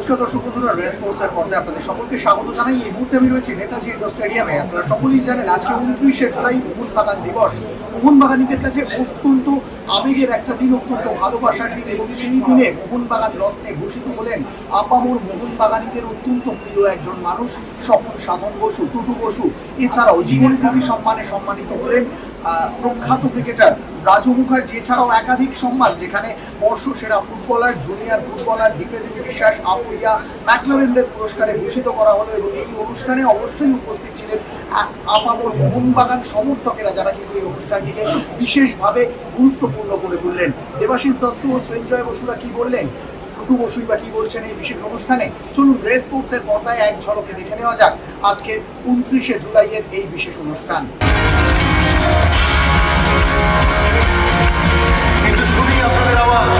নমস্কার দর্শক বন্ধুরা রেসপন্সের পর্দায় আপনাদের সকলকে স্বাগত জানাই। এই মুহূর্তে আমি রয়েছি নেতাজি ইন্ডোর স্টেডিয়ামে। আপনারা সকলেই জানেন আজকে উনত্রিশে জুলাই মোহনবাগান দিবস। মোহনবাগানিদের কাছে অত্যন্ত আবেগের একটা দিন, অত্যন্ত ভালোবাসার দিন এবং সেই দিনে মোহনবাগান রত্নে ভূষিত হলেন আপামর মোহনবাগানীদের অত্যন্ত প্রিয় একজন মানুষ, স্বপন সাধন বসু, টুটু বসু। এছাড়াও জীবন প্রতি সম্মানে সম্মানিত হলেন প্রখ্যাত ক্রিকেটার রাজু মুখার্জি, এছাড়াও একাধিক সম্মান, যেখানে বর্ষ সেরা ফুটবলার জুনিয়র ফুটবলার দীপেন্দ্র বিশ্বাস, আপুইয়া, ম্যাকলারেনদের পুরস্কারে ভূষিত করা হলো এবং এই অনুষ্ঠানে অবশ্যই উপস্থিত ছিলেন আপামর মোহনবাগান সমর্থকেরা যারা কিন্তু এই অনুষ্ঠানটিকে বিশেষভাবে গুরুত্বপূর্ণ করে তুললেন। দেবাশিস দত্ত ও সঞ্জয় বসুরা কি বললেন? টুটু বসুই বা কি বলছেন এই বিশেষ অনুষ্ঠানে? চলুন রেস পর্দায় এক ঝলকে দেখে নেওয়া যাক আজকের উনত্রিশে জুলাইয়ের এই বিশেষ অনুষ্ঠান। কিন্তু শুনি আপনাদের আওয়াজ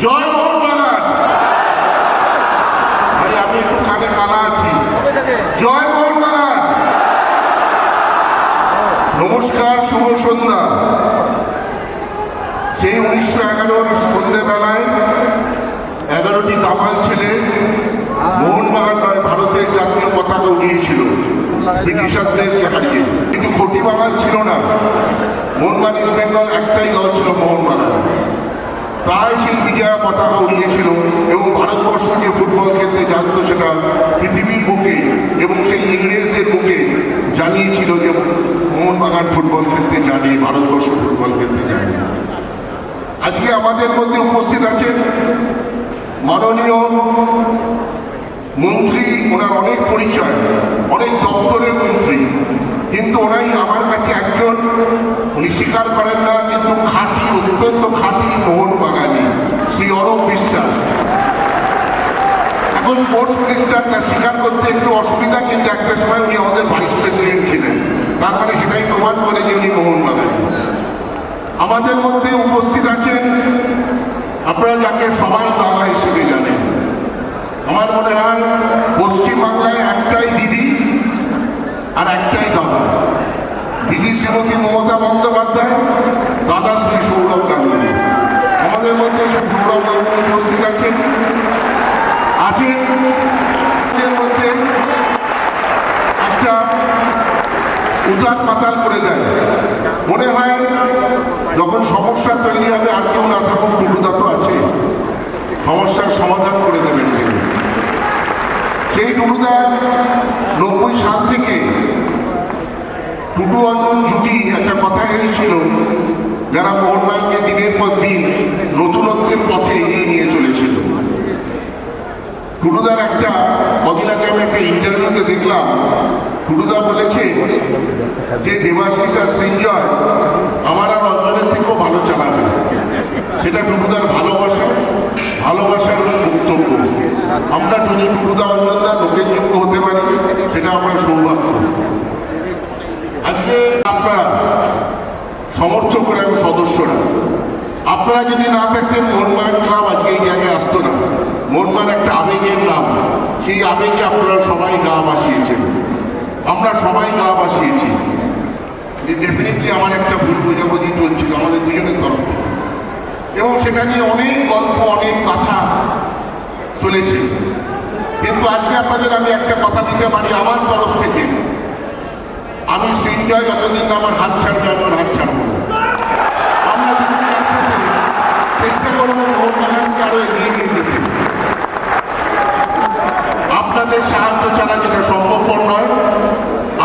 জয় মোহনবাগান। ভাই, আমি একটু কানে কানা আছি। জয় মোহনবাগান। নমস্কার, শুভ সন্ধ্যা। সেই উনিশশো এগারোর সন্ধ্যেবেলায় এগারোটি দামাল ছেলে মোহনবাগান নয়, ভারতের জাতীয় পতাকা উড়িয়েছিল। ব্রিটিশারদেরকে হারিয়ে। কিন্তু খটি বাঙাল ছিল না। মোহনবাগান ইস্ট বেঙ্গল একটাই দল ছিল মোহনবাগান। সেই বিজয়া পতাকা উড়িয়েছিল এবং ভারতবর্ষ যে ফুটবল খেলতে জানতো সেটা পৃথিবীর বুকে এবং সেই ইংরেজদের বুকে জানিয়েছিল যে মোহনবাগান ফুটবল খেলতে জানে, ভারতবর্ষ ফুটবল খেলতে জানে। আজকে আমাদের মধ্যে উপস্থিত আছেন মাননীয় মন্ত্রী, ওনার অনেক পরিচয়, অনেক দপ্তরের মন্ত্রী কিন্তু ওনাই আমার কাছে একজন, উনি স্বীকার করেন না, কিন্তু খাঁটি, অত্যন্ত খাঁটি মোহনবাগানি শ্রী অরূপ বিশ্বাস। এখন স্পোর্টস মিনিস্টার তা স্বীকার করতে একটু অসুবিধা, কিন্তু একটা সময় উনি আমাদের ভাইস প্রেসিডেন্ট ছিলেন। তার মানে সেটাই প্রমাণ করে যে উনি মোহনবাগানি আমাদের মধ্যে উপস্থিত আছেন, আপনারা যাকে সবাই দাদা হিসেবে জানেন। আমার মনে হয় পশ্চিমবাংলায় একটাই দিদি আর একটাই দাদা দিদি শ্রীমতী মমতা বন্দ্যোপাধ্যায়, দাদা শ্রী সৌরভ গাঙ্গুলি। আমাদের মধ্যে সৌরভ গাঙ্গুলি উপস্থিত আছেন। আছেন মধ্যে একটা উতাল পাতাল করে দেয়। মনে হয় যখন সমস্যা তৈরি হবে আর কেউ না থাকুক টুটুদা তো আছে। সমস্যার সমাধান করে দেবেন তিনি। সেই টুটুদা নব্বই সাল থেকে টুটু অঞ্জন জুটি একটা কথা এনেছিল। যারা মোহনবাগানকে দিনের পর দিন নতুনত্বের পথে এগিয়ে নিয়ে চলেছিল। টুডুদার একটা কদিন আগে আমি একটা ইন্টারভিউতে দেখলাম টুডুদা বলেছে যে দেবাশিস আর সৃঞ্জয় আমার আর অঞ্জনের থেকেও ভালো চালাবে। সেটা টুডুদার ভালোবাসা, ভালোবাসার বক্তব্য। আমরা টুডু, টুডুদা অঞ্জনদা লোকের যোগ্য হতে পারি, সেটা আমরা সৌভাগ্য। আপনারা সমর্থকরা এবং সদস্যরা আপনারা যদি না থাকতেন মোহনবাগান ক্লাব আজকে এই জায়গায় আসতো না। মোহনবাগান একটা আবেগের নাম। সেই আবেগে আপনারা সবাই গা বাসিয়েছেন। আমরা সবাই গা বাসিয়েছি। ডেফিনেটলি আমার একটা ভুল বোঝাবুঝি চলছিল আমাদের দুজনের তরফ থেকে। এবং সেটা নিয়ে অনেক গল্প, অনেক কথা চলেছে। কিন্তু আজকে আপনাদের আমি একটা কথা দিতে পারি আমার তরফ থেকে। আমি সৃঞ্জয় যতদিন আমার হাত ছাড়বে আমার হাত ছাড়বো আমরা চেষ্টা করব মোহনবাগানকে আরও এগিয়ে নিয়ে যেতে। আপনাদের সাহায্য ছাড়া যেটা সম্ভবপর নয়,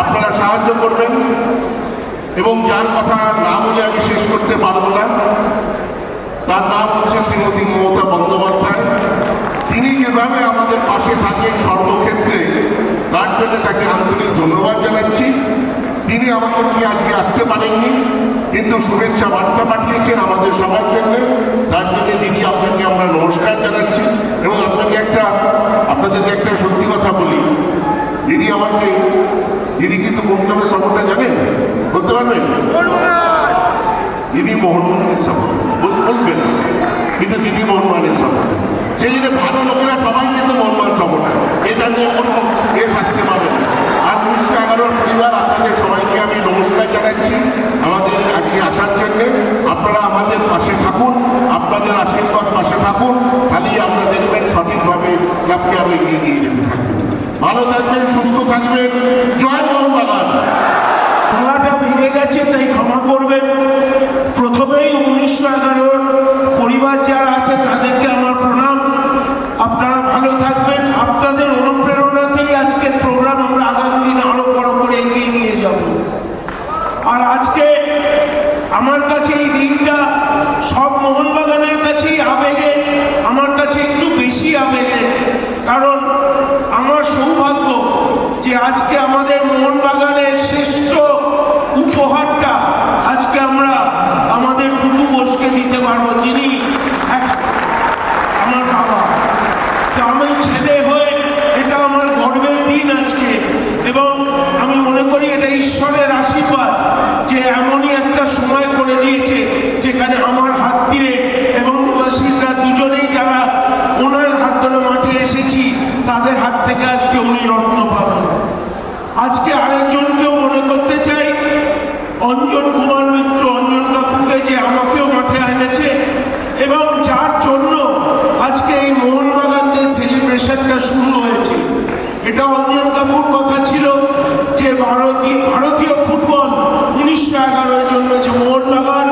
আপনারা সাহায্য করবেন। এবং যার কথা না বলে আমি শেষ করতে পারব না, তার নাম হচ্ছে শ্রীমতী মমতা বন্দ্যোপাধ্যায়। তিনি যেভাবে আমাদের পাশে থাকেন সর্বক্ষেত্রে, তার জন্য তাকে আন্তরিক ধন্যবাদ জানাচ্ছি। তিনি আমাদেরকে আজকে আসতে পারেননি, কিন্তু শুভেচ্ছা বার্তা পাঠিয়েছেন আমাদের সবার জন্য। তার জন্য দিদি আপনাকে আমরা নমস্কার জানাচ্ছি এবং আপনাকে একটা, আপনাদেরকে একটা সত্যি কথা বলি। দিদি আমাকে দিদি কিন্তু কোন ক্লাবের সফরটা জানেন? বলতে পারবেন? দিদি মোহনবাগানের সাপোর্ট বলবেন। কিন্তু দিদি মোহনবাগানের সাপোর্ট। সেই জন্য ভালো লোকেরা সবাই কিন্তু মোহনবাগান সাপোর্ট এটা নিয়ে কোনো এ থাকতে পারে না। আর উনিশশো এগারোর পরিবার আপনাদের সবাইকে আমি নমস্কার জানাচ্ছি আমাদের আজকে আসার জন্য আপনারা আমাদের পাশে থাকুন, আপনাদের আশীর্বাদ পাশে থাকুন, খালি আমরা দেখবেন সঠিকভাবে ক্লাবকে আরও এগিয়ে নিয়ে যেতে থাকবেন ভালো থাকবেন, সুস্থ থাকবেন, জয় মোহনবাগান গলাটা ভেঙে গেছে, তাই ক্ষমা করবেন। প্রথমেই উনিশশো এগারোর পরিবার যারা আছে তাদেরকে আমার প্রণাম আপনারা ভালো থাকবেন আপনাদের অনুপ্রেরণাতেই আজকের প্রোগ্রাম আমরা আগামী দিনে আরও বড় করে এগিয়ে নিয়ে যাব আর আজকে আমার কাছে এই দিনটা সব মোহনবাগানের কাছেই আবেগে আমার কাছে একটু বেশি আবেগে কারণ আমার সৌভাগ্য যে আজকে আমাদের মোহনবাগানের শ্রেষ্ঠ উপহারটা আজকে আমরা আমাদের টুটু বোসকে দিতে পারব, যিনি আমার বাবা। আমি ছেলে হয়ে এটা আমার গর্বের দিন আজকে। এবং আমি মনে করি এটা ঈশ্বরের আশীর্বাদ যে এমনই একটা সময় করে দিয়েছে যেখানে আমার হাত দিয়ে এবং দেবাশিসরা দুজনেই যারা ওনার হাত ধরে মাঠে এসেছি, তাদের হাত থেকে আজকে উনি রত্ন পাবেন। আজকে আরেকজনকেও মনে করতে চাই। অঞ্জন কুমার মিত্র, অঞ্জন কাকুকে যে আমাকেও মাঠে এনেছে এবং যার জন্য আজকে এই মোহনবাগান ডে সেলিব্রেশনটা শুরু হয়েছে। এটা অঞ্জন কাকুর কথা ছিল যে ভারতীয় ভারতীয় ফুটবল উনিশশো এগারোর জন্য যে মোহনবাগান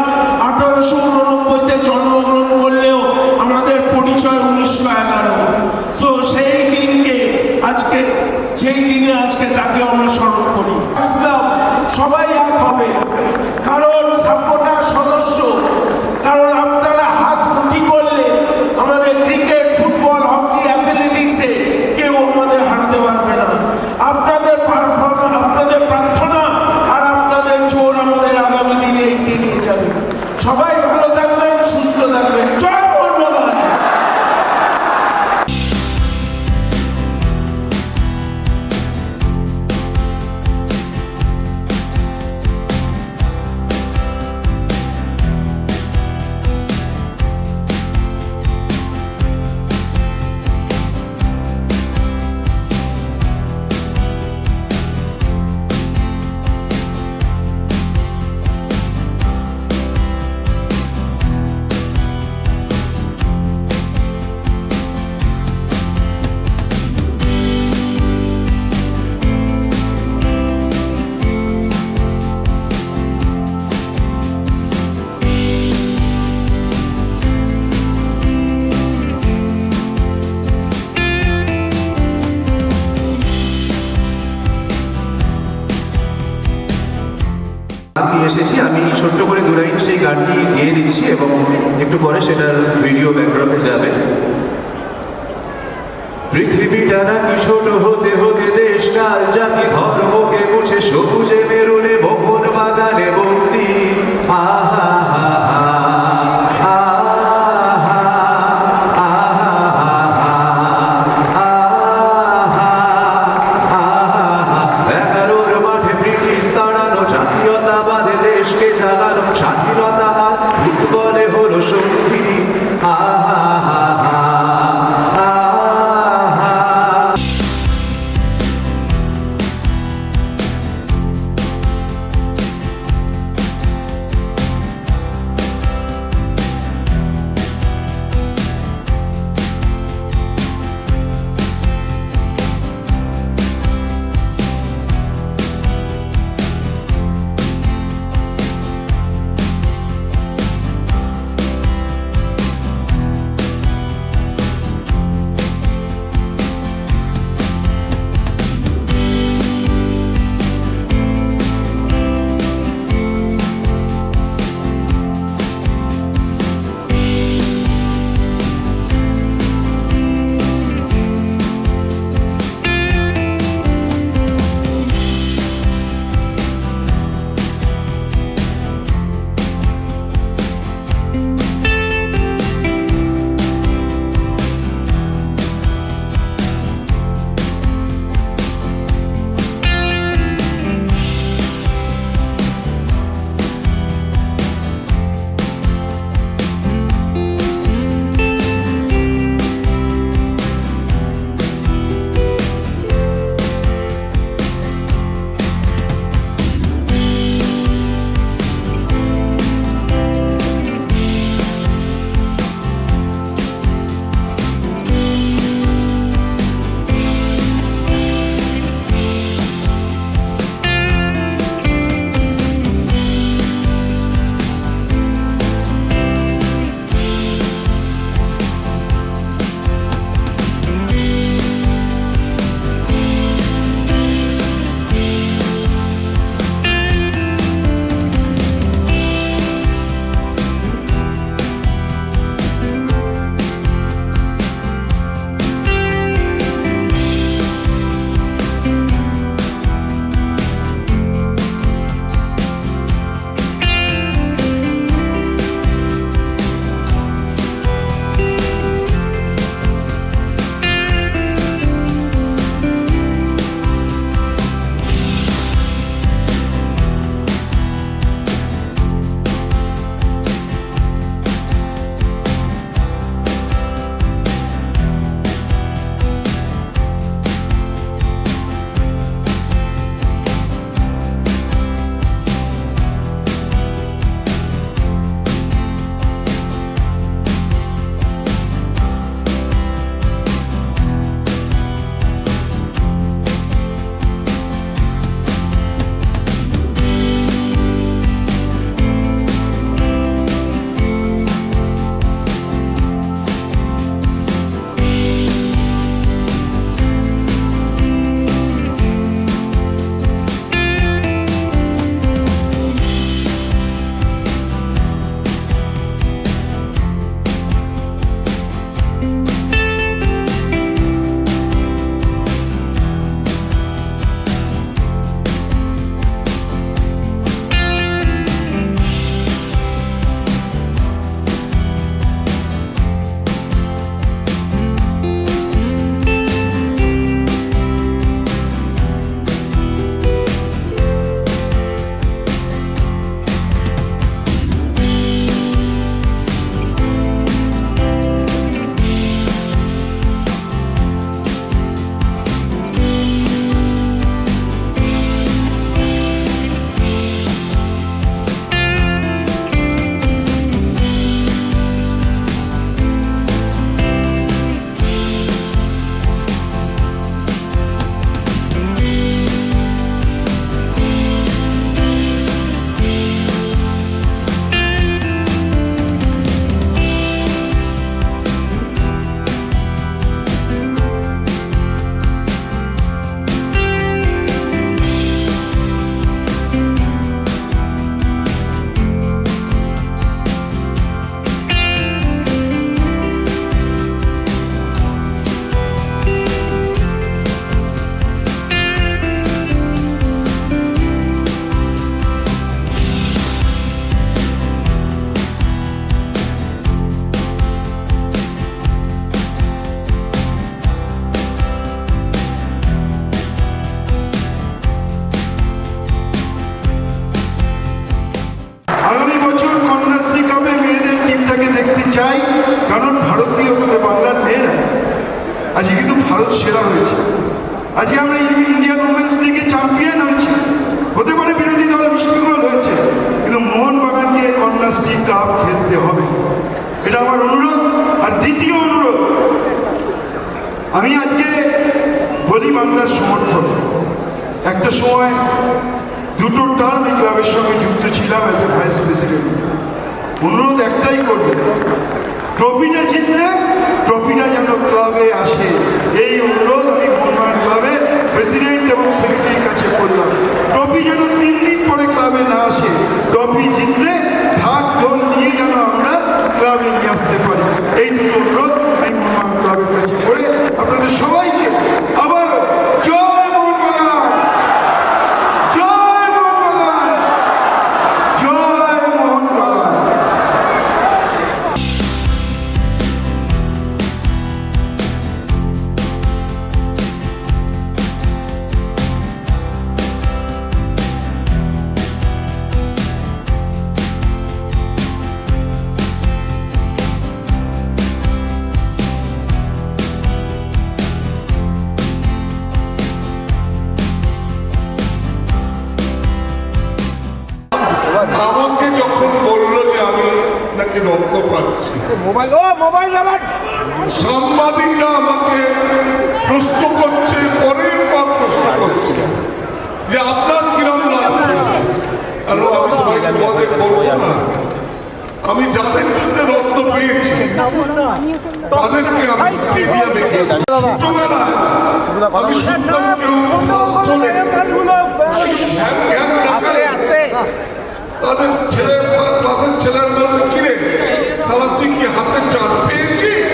লাইন সেই গানটি দিয়ে দিচ্ছি এবং একটু পরে সেটার ভিডিও ব্যাকগ্রাউন্ডে যাবে। পৃথিবীটা নাকি ছোট হতে হতে দেশ কাল জাতি ধর্মকে মুছে সবুজে মেরুনে মোহন বাগানে বন্দি। আহা সেরা হয়েছে। আজকে আমরা ইন্ডিয়ান উমেন্স লিগে চ্যাম্পিয়ন হয়েছি। হতে পারে বিরোধী দল বিশৃঙ্খল হয়েছে, কিন্তু মোহনবাগানকে কন্যাশ্রী কাপ খেলতে হবে। এটা আমার অনুরোধ, আর দ্বিতীয় অনুরোধ, আমি আজকে বলি বাংলার সমর্থন একটা সময় দুটো টার্ম এই ক্লাবের সঙ্গে যুক্ত ছিলাম এজ এ ভাইস প্রেসিডেন্ট অনুরোধ একটাই করবে ট্রফিটা জিতলে ট্রফিটা যেন ক্লাবে আসে। এই অনুরোধ আমি মোহনবাগান ক্লাবের প্রেসিডেন্ট এবং সেক্রেটারির কাছে করলাম। ট্রফি যেন তিন দিন পরে ক্লাবে না আসে। ট্রফি জিতলে আমাকে যখন বলল যে আমি নাকি রত্ন পাচ্ছি সাংবাদিকরা আমাকে প্রশ্ন করছে পরের পর প্রশ্ন করছে যে আপনার কিরম লাগছে? আর আমি তোমাকে তোমাদের বলব না আমি যাদের জন্য রত্ন পেয়েছি তাদেরকে আমি স্টেডিয়ামে আমি শুনতাম কেউ ফার্স্ট হলে ধ্যান ধ্যান রাখলে তাদের ছেলে ক্লাসের ছেলের মধ্যে কিরে? সারা তুই কি হাতে চাঁদ পেয়েছিস?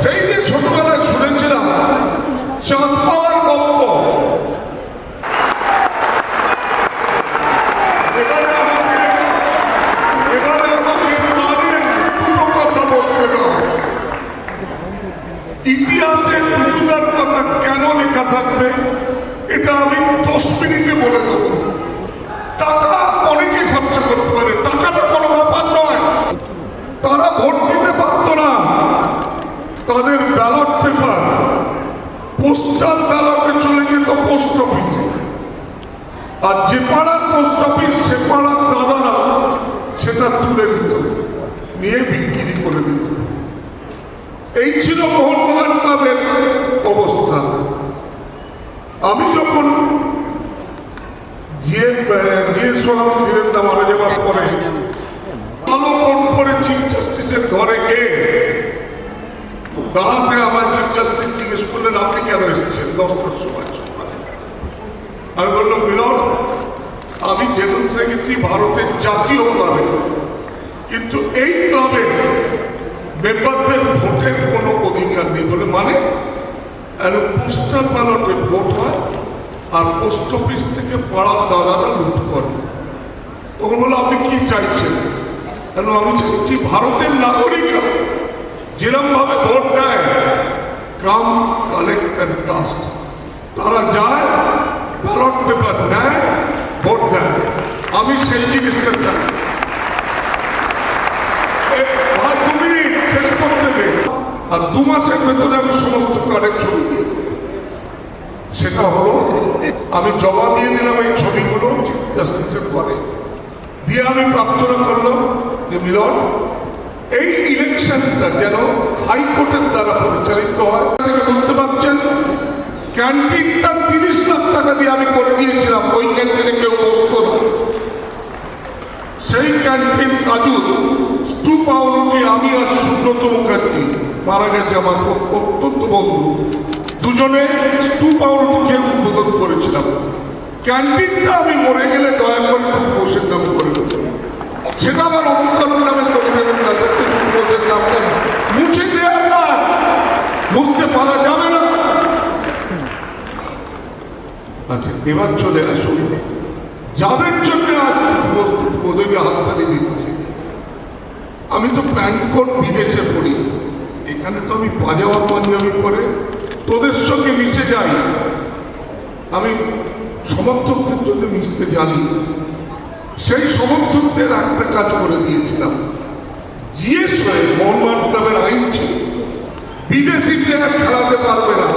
সেই যে ছোটবেলায় শুনেছিলাম, চাঁদ পাওয়ার গল্প। ইতিহাসে টুটুদার কথা কেন লেখা থাকবে, এটা আমি দশ মিনিটে বলে দেবো। টাকা অনেকে খরচা করতে পারে। টাকাটা কোনো ব্যাপার নয়। তারা ভোট দিতে পারতো না। তাদের ব্যালট পেপার পোস্টাল ব্যালটে চলে যেত পোস্ট অফিসে আর যে পাড়ার পোস্ট অফিস সে পাড়ার দাদারা সেটা তুলে দিত, নিয়ে বিক্রি করে দিত। এই ছিল মোহনবাগান ক্লাবের অবস্থা। আমি যখন সোনাম ধীরেন্দা মারা যাওয়ার পরে ভালো কোন করে চিফ ঘরে গিয়ে আমার চিফ জাস্টিস জিজ্ঞেস করলেন আপনি কেন সময় আমি বললাম মিলন আমি জেনারেল সেক্রেটারি ভারতের জাতীয় ক্লাবে কিন্তু এই ক্লাবে ভোটের কোনো অধিকার নেই বলে মানে পোস্টাল ব্যালটে ভোট হয় আর পোস্ট অফিস থেকে পাড়ার দাদারা লুট করে। তখন বলল আপনি কি চাইছেন? কেন, আমি চাইছি ভারতের নাগরিকরা যেরকম ভাবে ভোট দেয়, কাম কালেক্ট অ্যান্ড কাস্ট। তারা যায়, ব্যালট পেপার নেয়, ভোট দেয়। আমি সেই জিনিসটা চাই। আর দু মাসের ভেতরে আমি সমস্ত দেবো। সেটা হলো, আমি জমা দিয়ে দিলাম এই ছবিগুলো পরে। দিয়ে আমি প্রার্থনা করলাম যে, মিলন, এই ইলেকশনটা যেন হাইকোর্টের দ্বারা পরিচালিত হয়। বুঝতে পারছেন? ক্যান্টিনটা তিরিশ লাখ টাকা দিয়ে আমি করে দিয়েছিলাম, ওই ক্যান্টিনে কেউ বসতো না। সেই ক্যান্টিন কাজু, স্টু পাউরুটি, আমি আর সুব্রত মুখার্জি, মারা গেছে আমার অত্যন্ত বন্ধু। দুজনে স্টু পাউরুটি খেয়ে উদ্বোধন করেছিলাম। ক্যান্টিনটা আমি মরে গেলে দয়া করে একটু বসে নাম করে সেটা আমার অনুকরণ নামে করে দেবেন বসে নামটা মুছে দেওয়ার কাজ বুঝতে পারা যাবে না। আচ্ছা এবার চলে আসুন। যাদের জন্য আজ উপস্থিত মোদীকে হাততালি দিচ্ছে, আমি তো প্যানকোট বিদেশে পড়ি। এখানে তো আমি পাজামা পাঞ্জাবি পরে তোদের সঙ্গে মিশে যাই। আমি সমর্থকদের জন্য মিশতে জানি। সেই সমর্থকদের একটা কাজ করে দিয়েছিলাম। জিএস হয়ে ক্লাবের আইন ছিল। বিদেশি প্লেয়ার খেলাতে পারবে না।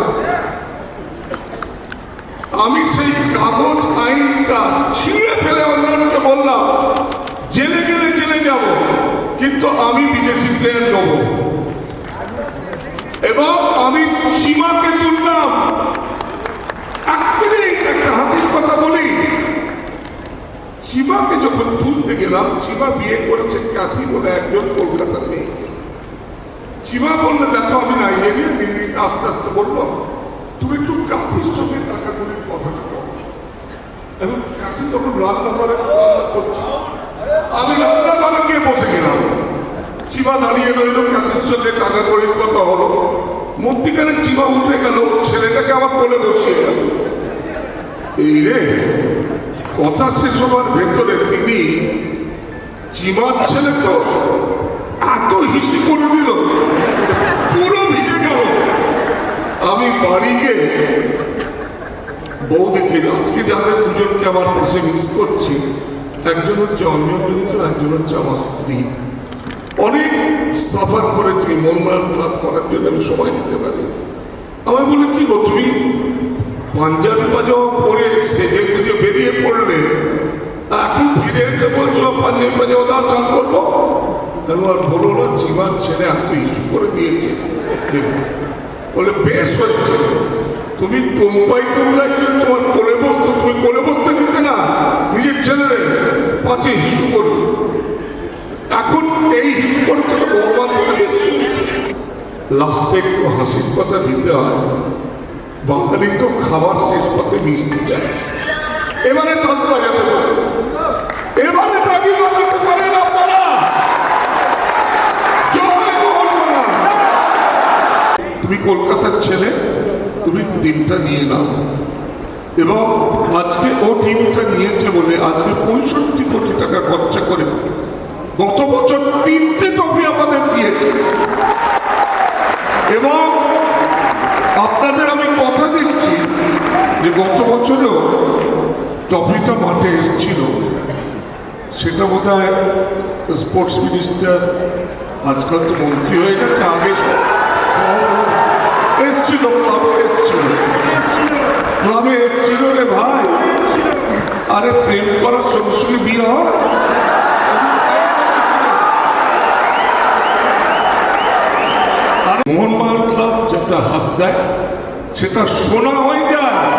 আমি সেই কাগজ আইনটা ছিঁড়ে ফেলে অন্যকে বললাম, জেলে গেলে জেলে যাব, কিন্তু আমি বিদেশি প্লেয়ার নেব এবং আমি সীমাকে তুললাম এক মিনিট একটা হাসির কথা বলি সীমাকে যখন তুলতে গেলাম সীমা বিয়ে করেছে কাথি বলে একজন কলকাতার মেয়েকে সীমা বললে, দেখো, আমি নাইজেরিয়া দিল্লি আস্তে আস্তে বলল, তুমি একটু কাথির সঙ্গে টাকা করে কথা বলো। এবং কাথি তখন রান্না করে করছে। আমি রান্না করে গিয়ে বসে গেলাম। চিমা দাঁড়িয়ে রইল কাথির সঙ্গে টাকা করে কথা হলো। মধ্যিখানে চিমা উঠে গেল, ছেলেটাকে আমার কোলে বসিয়ে গেল। এই রে কথা শেষ ভেতরে তিনি চিমার ছেলে তো এত হিসি করে দিল, পুরো ভিজে গেল। আমি বাড়ি গিয়ে বৌদিকে আজকে যাদের দুজনকে আমার পাশে মিস করছি, একজন হচ্ছে অঞ্জন মিত্র একজন হচ্ছে আমার স্ত্রী। অনেক সাফার করেছি মনমান ক্লাব করার জন্য আমি সময় দিতে পারি আমি বলি, কি গো, তুমি পাঞ্জাবি পাজামা পরে সেজে গুজে বেরিয়ে পড়লে এখন ফিরে এসে বলছো পাঞ্জাবি পাজামা দাও চান করব? এবার বলো না, জীবন ছেলে এত ইস্যু করে দিয়েছে। বলে, বেশ হচ্ছে তুমি টুম্পাই টুমলাই যদি তোমার কোলে বসতো, তুমি কোলে বসতে দিতে না, নিজের ছেলেদের পাঁচে হিসু করবে। এখন এই হিসু ভগবান লাস্টে একটু হাসির কথা দিতে হয়। বাঙালি তো খাবার শেষ পথে মিষ্টি এবারে পারে। তুমি কলকাতার ছেলে, তুমি টিমটা নিয়ে নাও। এবং আজকে ও টিমটা নিয়েছে বলে আজকে পঁয়ষট্টি কোটি টাকা খরচা করে গত বছর তিনটে ট্রফি আমাদের দিয়েছে। এবং আপনাদের আমি যে গত বছরও ট্রফিটা মাঠে এসেছিল, সেটা বোধ হয় স্পোর্টস মিনিস্টার আজকাল তো মন্ত্রী হয়ে গেছে, আগে এসছিল, ক্লাবে এসছিল। ক্লাবে এসছিল রে ভাই। আরে প্রেম করার সঙ্গে সঙ্গে বিয়ে হয়। আর মোহনবাগান ক্লাব যেটা হাত দেয়, সেটা সোনা হয়ে যায়।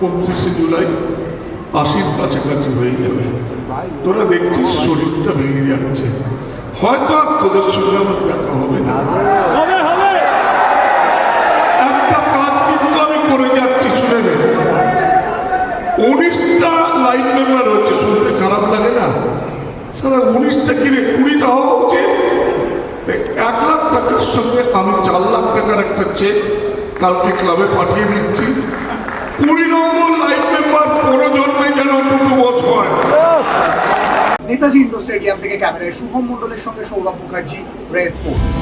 পঁচিশে জুলাই আশির কাছাকাছি হয়ে যাবে। তোরা দেখছিস শরীরটা ভেঙে যাচ্ছে। হয়তো আর তোদের সঙ্গে আমার দেখা হবে না। একটা কাজ কিন্তু আমি করে যাচ্ছি শুনে নে। উনিশটা লাইন মেম্বার হচ্ছে শুনতে খারাপ লাগে না? সারা উনিশটা কিনে কুড়িটা হওয়া উচিত এই এক লাখ টাকার সঙ্গে আমি চার লাখ টাকার একটা চেক কালকে ক্লাবে পাঠিয়ে দিচ্ছি। কুড়ি নম্বর লাইফ মেম্বার প্রজন্মে দুটো বছর হয়। নেতাজি ইন্ডোর স্টেডিয়াম থেকে ক্যামেরায় শুভম মন্ডলের সঙ্গে সৌরভ মুখার্জি, রে স্পোর্টস।